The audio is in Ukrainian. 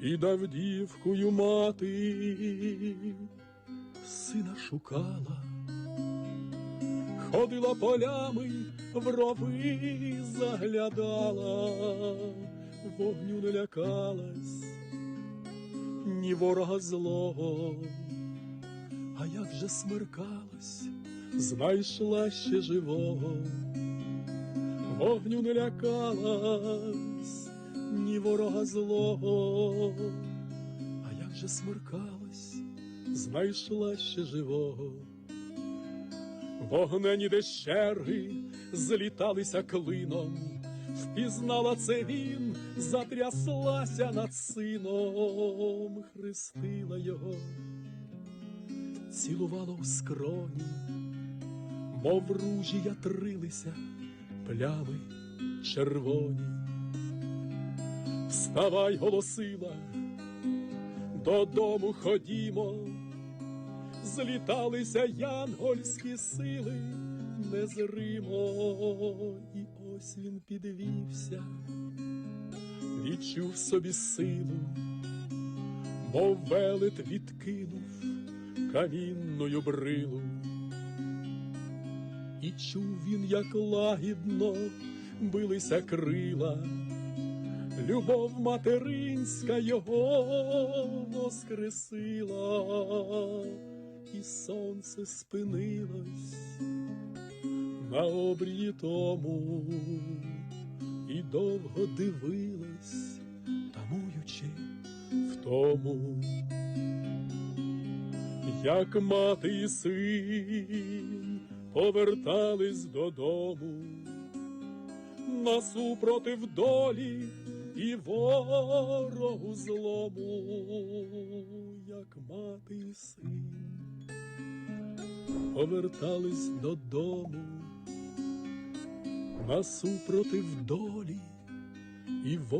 під Авдіївкою мати сина шукала, ходила полями, в рови заглядала, вогню не лякалась, ні ворога злого, а як же смеркалась, знайшла ще живого, вогню не лякалась, ні ворога злого, а як же смеркалась, знайшла ще живого. Вогнені дещерги зліталися клином, впізнала це він, затряслася над сином, хрестила його, цілувала у скроні, мов ружі ятрилися плями червоні. Вставай, голосила, додому ходімо, зліталися янгольські сили. Незримо, і ось він підвівся, відчув собі силу, мов велет відкинув камінною брилу. І чув він, як лагідно билися крила, любов материнська його воскресила, і сонце спинилось на обрії тому, і довго дивилось, тамуючи в тому, як мати і син повертались додому насупротив долі і ворогу злому, як мати і син, повертались додому, насупротив долі і ворогу.